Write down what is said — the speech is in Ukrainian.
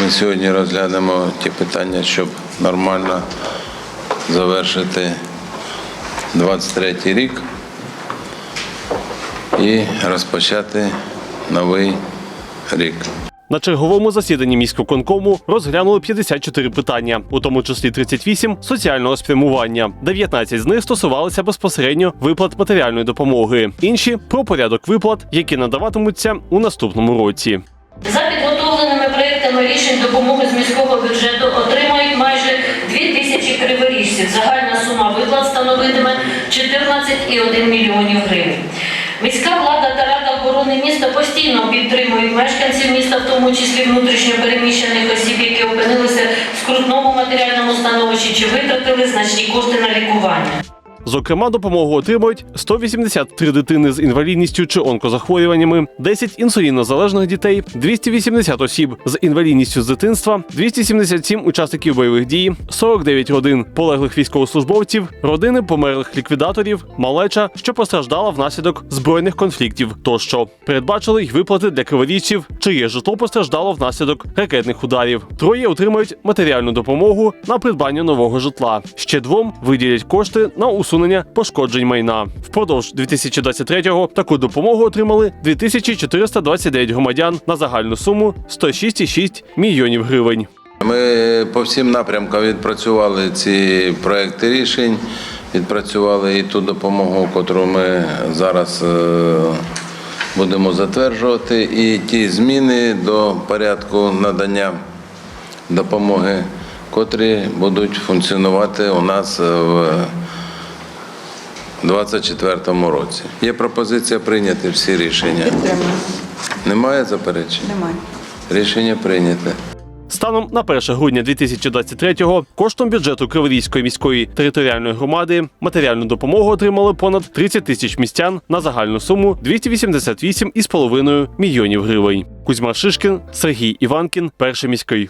Ми сьогодні розглянемо ті питання, щоб нормально завершити 23 рік і розпочати новий рік. На черговому засіданні міськвиконкому розглянули 54 питання, у тому числі 38 – соціального спрямування. 19 з них стосувалися безпосередньо виплат матеріальної допомоги. Інші про порядок виплат, які надаватимуться у наступному році. Рішень допомоги з міського бюджету отримають майже 2 тисячі криворіжців. Загальна сума виплат становитиме 14,1 мільйонів гривень. Міська влада та Рада оборони міста постійно підтримують мешканців міста, в тому числі внутрішньо переміщених осіб, які опинилися в скрутному матеріальному становищі чи витратили значні кошти на лікування. Зокрема, допомогу отримують 183 дитини з інвалідністю чи онкозахворюваннями, 10 інсулінозалежних дітей, 280 осіб з інвалідністю з дитинства, 277 учасників бойових дій, 49 родин полеглих військовослужбовців, родини померлих ліквідаторів, малеча, що постраждала внаслідок збройних конфліктів тощо. Передбачили й виплати для криворіжців, чиє житло постраждало внаслідок ракетних ударів. Троє отримають матеріальну допомогу на придбання нового житла. Ще двом виділять кошти на усунення пошкоджень майна. Впродовж 2023-го таку допомогу отримали 2429 громадян на загальну суму 106,6 мільйонів гривень. Ми по всім напрямкам відпрацювали ці проекти рішень, відпрацювали і ту допомогу, яку ми зараз е, будемо затверджувати, і ті зміни до порядку надання допомоги, котрі будуть функціонувати у нас в 2024 році. Є пропозиція прийняти всі рішення. Підтримую. Немає заперечень? Немає. Рішення прийняте. Станом на 1 грудня 2023-го коштом бюджету Криворізької міської територіальної громади матеріальну допомогу отримали понад 30 тисяч містян на загальну суму 288,5 мільйонів гривень. Кузьма Шишкін, Сергій Іванкін, перший міський.